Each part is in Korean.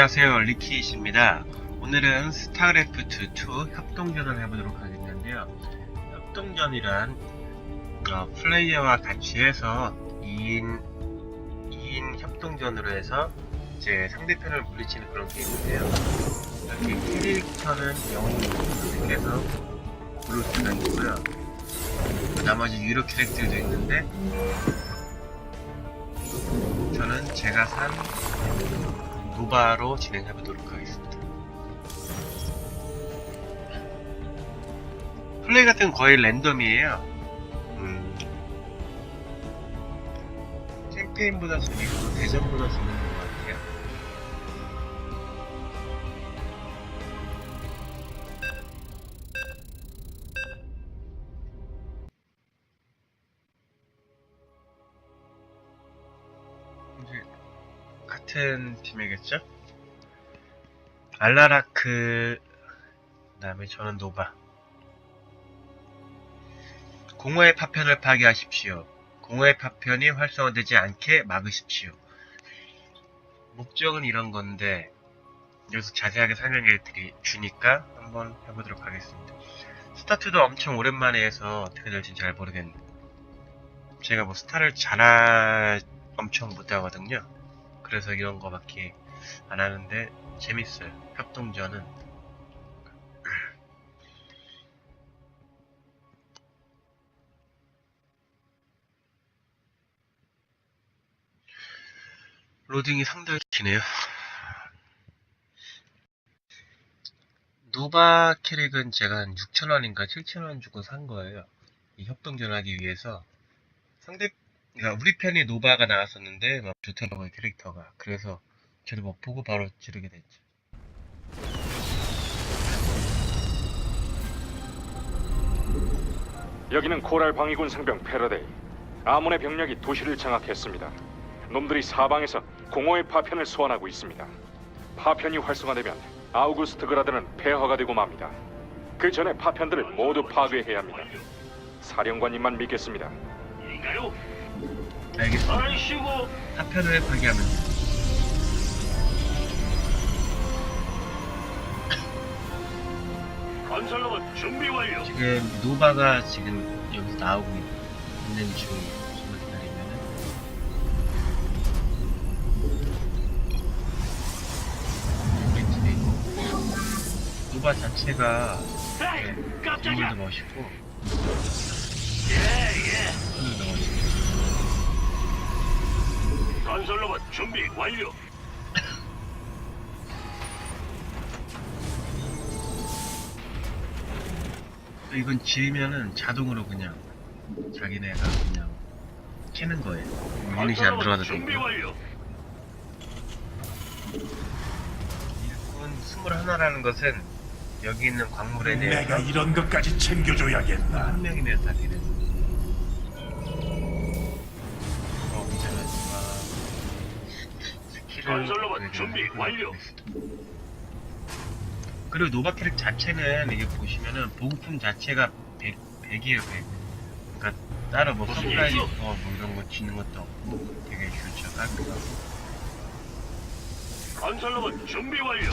안녕하세요. 리키이십니다. 오늘은 스타크래프트 2 협동전을 해보도록 하겠는데요. 협동전이란 어, 플레이어와 같이 해서 2인 2인 협동전으로 해서 이제 상대편을 물리치는 그런 게임인데요. 이렇게 캐릭터는 영웅 선택해서 수가 있고요. 나머지 유료 캐릭터도 있는데 저는 제가 산 노바로 진행해 보도록 하겠습니다. 플레이 같은 건 거의 랜덤이에요. 음, 캠페인보다 재밌고 대전보다 재밌는 같은 팀이겠죠? 알라라크 그 다음에 저는 노바 공허의 파편을 파괴하십시오. 공허의 파편이 활성화되지 않게 막으십시오. 목적은 이런 건데 여기서 자세하게 설명해 드리 주니까 한번 해보도록 하겠습니다. 스타트도 엄청 오랜만에 해서 어떻게 될지 잘 모르겠네. 제가 뭐 스타를 잘하 엄청 못하거든요. 그래서 이런 거밖에 안 하는데 재밌어요. 협동전은 로딩이 상당히 기네요. 노바 캐릭은 제가 한 6,000원인가 7,000원 주고 산 거예요. 이 협동전 하기 위해서 상대 그러니까 우리 편이 노바가 나왔었는데 막 좋더라고요 캐릭터가 그래서 저도 못 보고 바로 지르게 됐죠 여기는 코랄 방위군 상병 패러데이. 아몬의 병력이 도시를 장악했습니다. 놈들이 사방에서 공허의 파편을 소환하고 있습니다. 파편이 활성화되면 아우구스트 그라드는 폐허가 되고 맙니다. 그 전에 파편들을 모두 파괴해야 합니다. 사령관님만 믿겠습니다. 인가요? 알겠습니다. 아이씨고. 사편을 파괴하면 돼요. 건설로봇 준비 완료. 지금 노바가 지금 여기서 나오고 있는 중이에요. 정말 기다리면은. 있고 노바 자체가 에이, 네, 깜짝이야. 인물도 멋있고 건설로봇 준비 완료. 이건 지으면은 자동으로 그냥 자기네가 그냥 캐는 거예요. 유닛이 안 들어가도 준비. 완료. 일꾼 21라는 것은 여기 있는 광물에 대해서 내가 이런 것까지 챙겨줘야겠나. 한 명이면 다 되는. 건설로봇 보여주는 준비 걸 완료. 그리고 노바 캐릭 자체는 이게 보시면은 보급품 자체가 100, 100이에요 100. 그러니까 따로 뭐 무슨 서플라이? 어, 뭐 이런 거 지는 것도 없고 되게 좋죠 깔끔하고 건설로봇 준비 완료.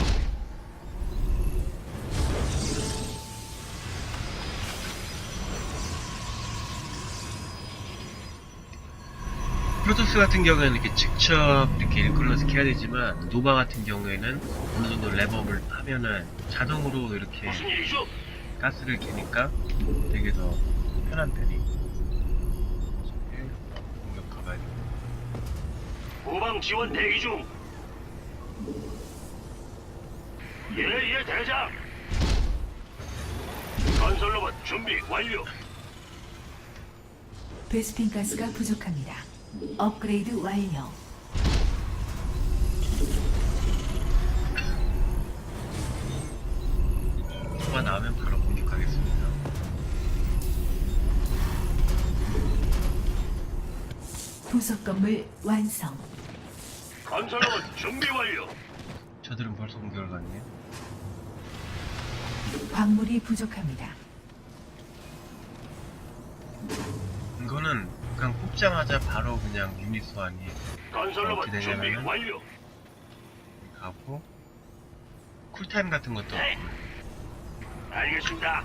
프로토스 같은 경우에는 이렇게 직접 이렇게 일꾼을 해야 되지만 노바 같은 경우에는 어느 정도 랩업을 하면은 자동으로 이렇게? 가스를 캐니까 되게 더 편한 편이 공격 가봐야 돼 후방 지원 대기 중. 예, 예, 대장. 건설 로봇 준비 완료. 베스핀 가스가 부족합니다. 업그레이드 완료. 초가 나오면 바로 공격하겠습니다 부속 건물 완성. 건설로봇 준비 완료. 저들은 벌써 공격을 갔네요 광물이 부족합니다. 이거는 뽑자마자 바로 그냥 유닛 소환이 건설로봇 어떻게 준비 되냐면은 완료. 가고 쿨타임 같은 것도 네. 알겠습니다.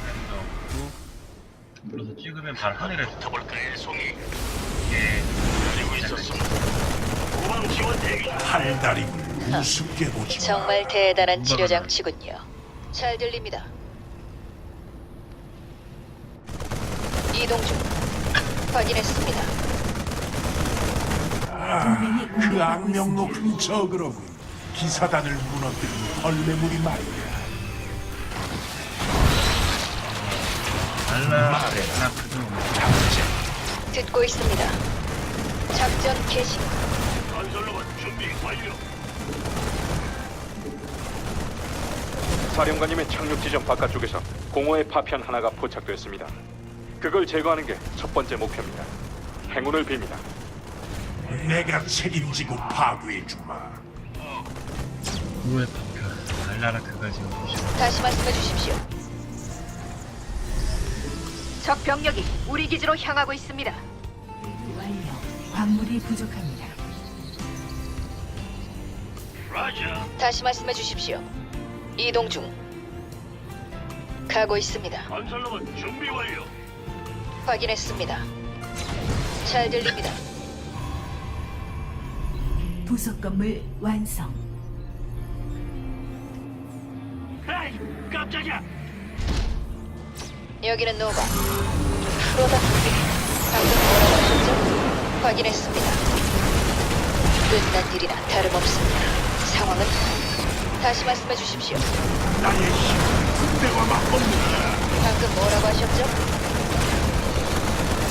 타임도 없고 불러서 찍으면 바로 하늘에 붙어볼까요, 송이? 이게 가지고 있었습니다. 후방 지원 대기 중. 팔다림을 우습게 보지 마. 정말 대단한 치료 장치군요. 잘 들립니다. 이동 중. 확인했습니다. 아, 그 악명. 높은 저그로군. 기사단을 무너뜨린 벌레물이 말이야. 알라 아크도 듣고 있습니다. 작전 개시. 사령관님의 착륙 지점 바깥쪽에서 공허의 파편 하나가 포착됐습니다. 그걸 제거하는 게 첫 번째 목표입니다. 행운을 빕니다. 내가 책임지고 파괴해 주마. 무의 파편 알라라크가 지금 보시고 다시 말씀해 주십시오. 적 병력이 우리 기지로 향하고 있습니다. 완료. 광물이 부족합니다. 라자. 다시 말씀해 주십시오. 이동 중. 가고 있습니다. 건설로봇 준비 완료. 확인했습니다. 잘 들립니다. 부속 건물 완성. 에이, 깜짝이야. 여기는 노바. 프로답게. 방금 뭐라고 하셨죠? 확인했습니다. 끝난 일이나 다름없습니다. 상황은? 다시 말씀해 주십시오. 나의 힘은 군대와 맞먹는다. 방금 뭐라고 하셨죠?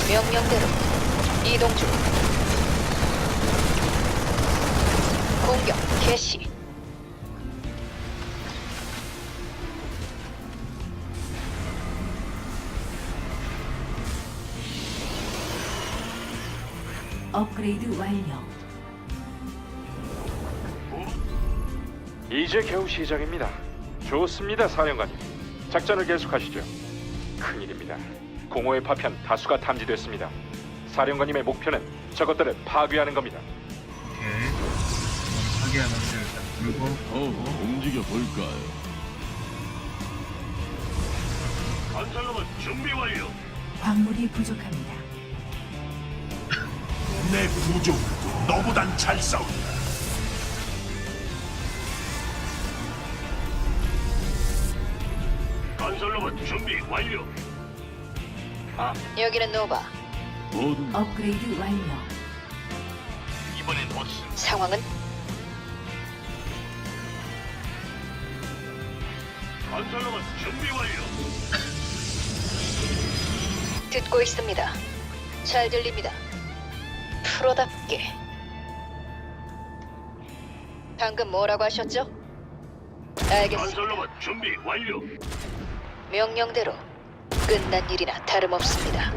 명령대로 이동 중. 공격 개시. 업그레이드 완료. 이제 겨우 시작입니다. 좋습니다, 사령관님. 작전을 계속하시죠. 큰일입니다. 공허의 파편 다수가 탐지됐습니다. 사령관님의 목표는 저것들을 파괴하는 겁니다. 오케이 파괴하면서 일단 불고 어, 움직여 볼까요? 건설로봇 준비 완료. 광물이 부족합니다. 내 구조물도 너보단 잘 싸운다. 건설로봇 준비 완료. 여기는 노바. 모두 업그레이드 완료. 이번엔 버스. 상황은 건설로봇 준비 완료. 듣고 있습니다. 잘 들립니다. 프로답게. 방금 뭐라고 하셨죠? 알겠습니다. 건설로봇 준비 완료. 명령대로 끝난 일이나 다름없습니다.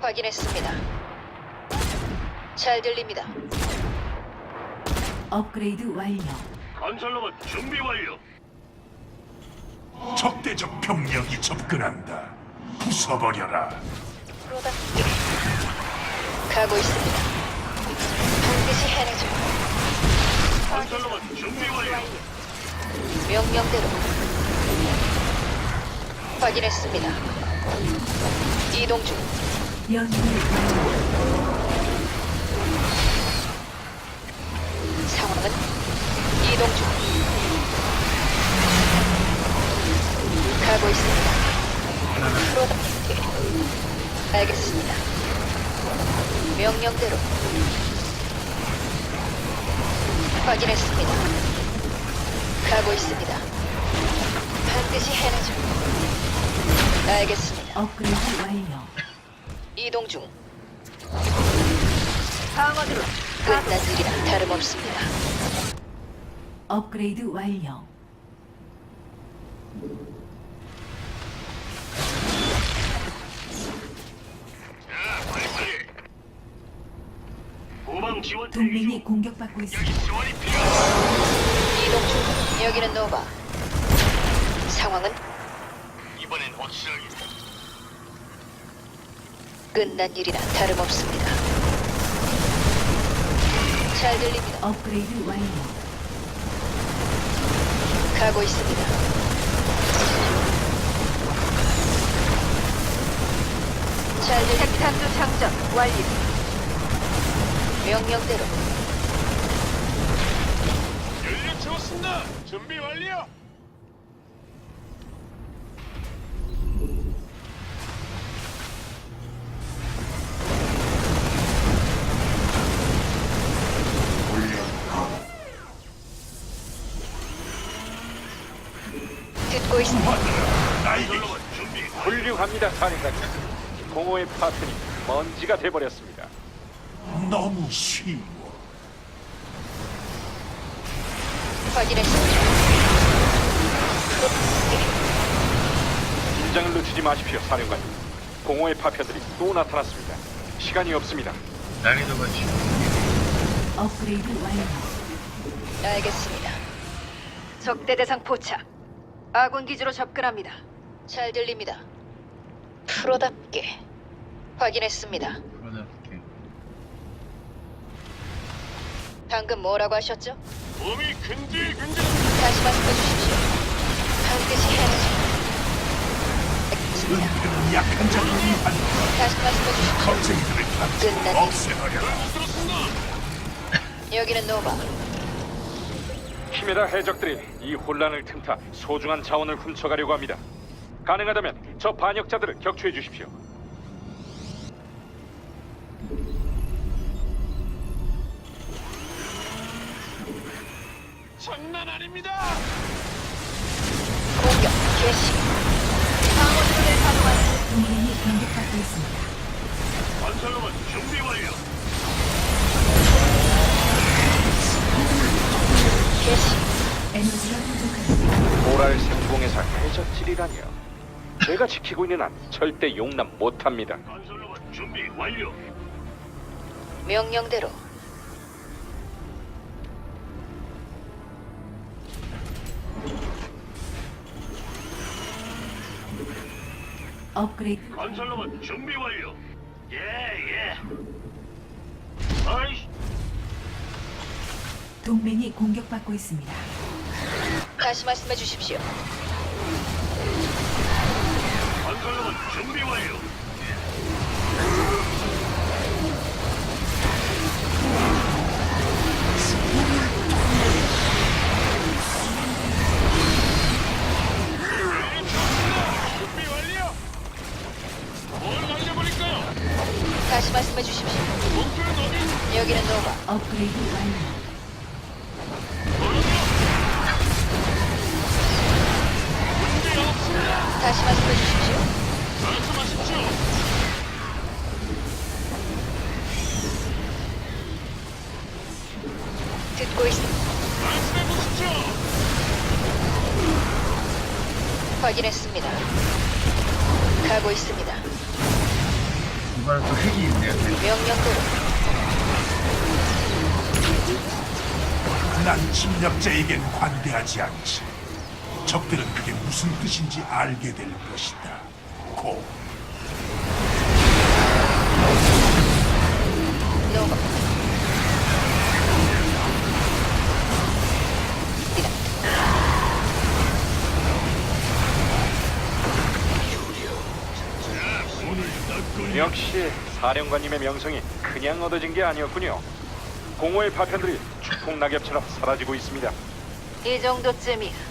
확인했습니다. 잘 들립니다. 업그레이드 완료. 건설로봇 준비 완료. 적대적 병력이 접근한다. 부숴버려라. 프로답게. 가고 있습니다. 반드시 해내죠. 건설로봇 준비 완료. 명령대로 확인했습니다. 이동 중. 상황은 이동 중 가고 있습니다. 프로답게 알겠습니다. 명령대로 확인했습니다. 가고 있습니다. 반드시 해내죠. 알겠습니다. 업그레이드 완료. 이동 중. 방어드로 끝난 일이나 다름없습니다. 업그레이드 완료. 자, 빨리 빨리. 후방 지원 대기 동맹이 중. 공격받고 있습니다. 지원이 필요하다. 이동 중. 여기는 노바. 상황은 확실하게. 끝난 일이나 다름없습니다. 잘 들립니다. 업그레이드 완료. 가고 있습니다. 잘 들립니다. 핵탄두 장전 완료. 명령대로 연료 채웠습니다. 준비 완료. 듣고 있습니다. 준비. 훌륭합니다, 사령관님. 공허의 파편이 먼지가 돼버렸습니다. 너무 쉬워. 확인했습니다. 긴장을 늦추지 마십시오, 사령관님. 공허의 파편들이 또 나타났습니다. 시간이 없습니다. 난이도가 업그레이드 완료. 알겠습니다. 적대 대상 포착. 아군 기지로 접근합니다. 잘 들립니다. 프로답게 확인했습니다. 프로답게 방금 뭐라고 하셨죠? 몸이 근질근질. 다시 말씀해 주십시오. 반드시 해내죠. 알겠습니다. 은폐는 약한 자를 위한 다시 말씀해 주십시오. 겁쟁이들을 끝난 없애버려. 들었습니다. 여기는 노바. 키메라 해적들이 이 혼란을 틈타 소중한 자원을 훔쳐가려고 합니다. 가능하다면 저 반역자들을 격추해 주십시오. 장난 아닙니다. 공격 개시. 방어드론을 가동하라. 동맹이 공격받고 있습니다. 건설로봇 준비 완료. 에너지가 부족합니다. 모랄 생공에서 해적질이라니요. 제가 지키고 있는 한 절대 용납 못합니다. 건설로봇 준비 완료. 명령대로 업그레이드 건설로봇 준비 완료. 예 예. 동맹이 공격받고 있습니다. 다시 말씀해 주십시오. 건설로봇 준비 완료. 준비 완료. 뭘 날려버릴까요? 다시 말씀해 주십시오. 목표는 어디? 여기는 노바. 업그레이드 완료. 다. 다시 말씀해 주십시오. 말씀하십시오. 듣고 있습니다. 말씀해 보십시오. 확인했습니다. 가고 있습니다. 이번엔 또 핵이 있네요. 핵. 명령대로 난 침략자에겐 관대하지 않지. 적들은 그게 무슨 뜻인지 알게 될 것이다. 고. 역시 사령관님의 명성이 그냥 얻어진 게 아니었군요. 공허의 파편들이 축복 낙엽처럼 사라지고 있습니다. 이 정도쯤이야.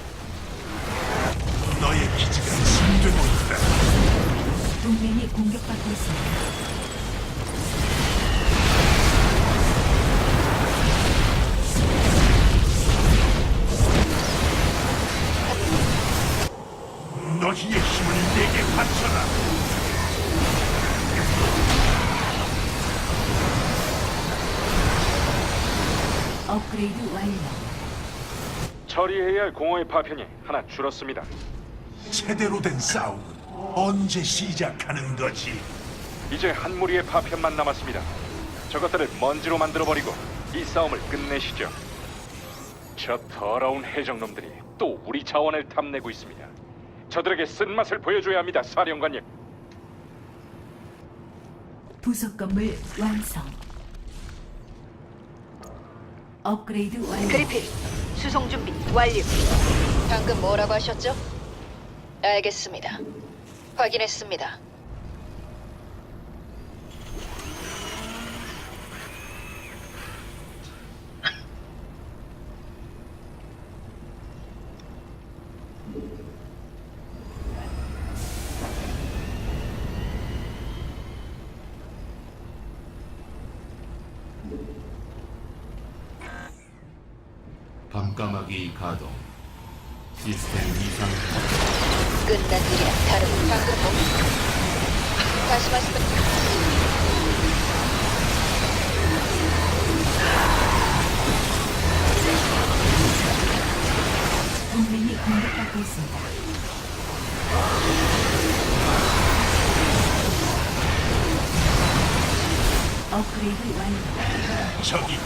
동맹이 공격받고 있습니다. 너희의 힘을 내게 바쳐라. 업그레이드 완료. 처리해야 할 공허의 파편이 하나 줄었습니다. 제대로 된 싸움은 언제 시작하는 거지? 이제 한 무리의 파편만 남았습니다. 저것들을 먼지로 만들어버리고 이 싸움을 끝내시죠. 저 더러운 해적놈들이 또 우리 자원을 탐내고 있습니다. 저들에게 쓴맛을 보여줘야 합니다, 사령관님. 부속 건물 완성. 업그레이드 완료. 그리핀, 수송 준비 완료. 방금 뭐라고 하셨죠? 알겠습니다. 확인했습니다. 밤까마귀 가동 시스템 이상 끝난 일이야. 다른 방금 뭐? 다시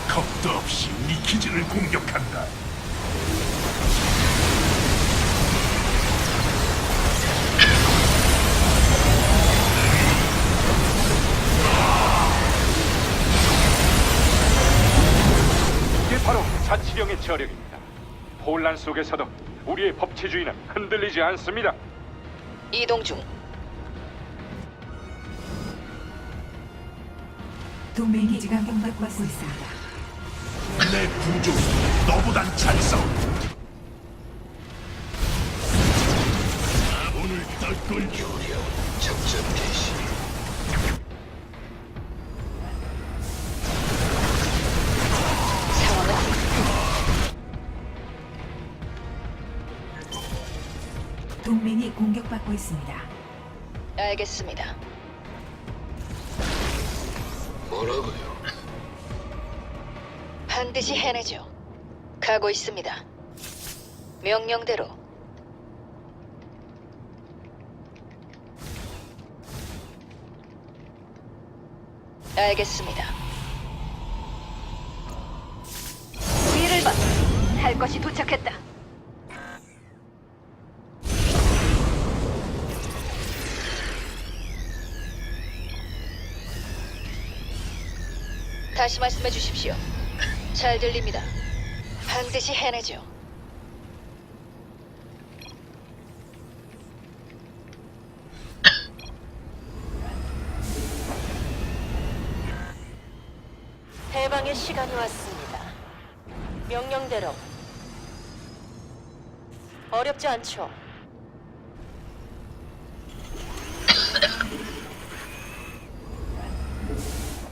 겁도 없이 우리 기지를 공격한다. 자치령의 저력입니다. 혼란 속에서도 우리의 법치주의는 흔들리지 않습니다. 이동 중. 동맹 기지가 공격받고 있습니다. 내 부족이 너보단 잘 싸운다. 오늘 떨걸 겨우려 공격받고 있습니다. 알겠습니다. 뭐라고요? 반드시 해내죠. 가고 있습니다. 명령대로. 알겠습니다. 위를 봐. 할 것이 도착했다. 다시 말씀해 주십시오. 잘 들립니다. 반드시 해내죠. 해방의 시간이 왔습니다. 명령대로 어렵지 않죠.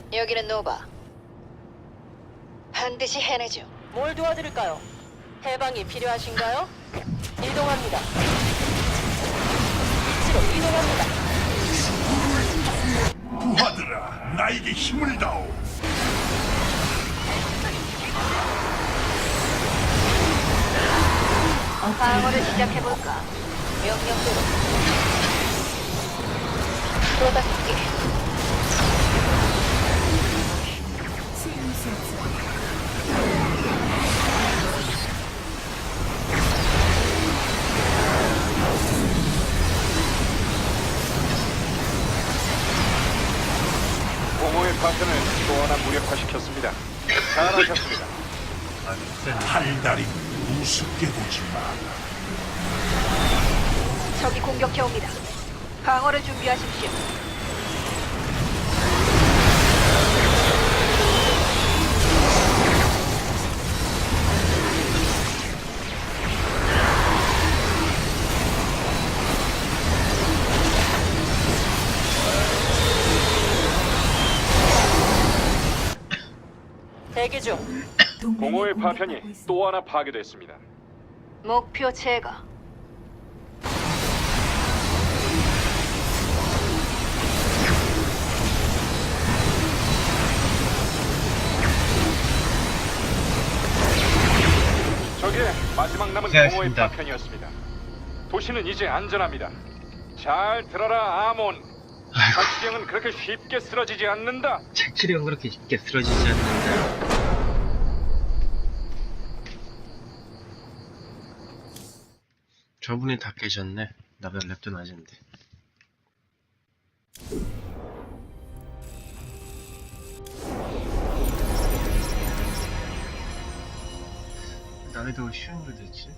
여기는 노바. 반드시 해내죠. 뭘 도와드릴까요? 해방이 필요하신가요? 이동합니다. 위치로 이동합니다. 부하들아, 나에게 힘을 다오. 방어를 시작해볼까? 명령대로. 프로다스 공허의 파편을 또 하나 무력화시켰습니다. 잘하셨습니다. 팔다리 우습게 보지 마. 적이 공격해옵니다. 방어를 준비하십시오. 대기 중. 공허의 파편이. 또 하나 파괴됐습니다. 목표 제거. 저게 마지막 남은 고생하셨습니다. 공허의 파편이었습니다. 도시는 이제 안전합니다. 잘 들어라 아몬. 자치령은 그렇게 쉽게 쓰러지지 않는다. 착취령 그렇게 쉽게 쓰러지지 않는다. 저분이 다 깨셨네. 나가 랩도 낮은데. 나왜 더 쉬운 걸 됐지?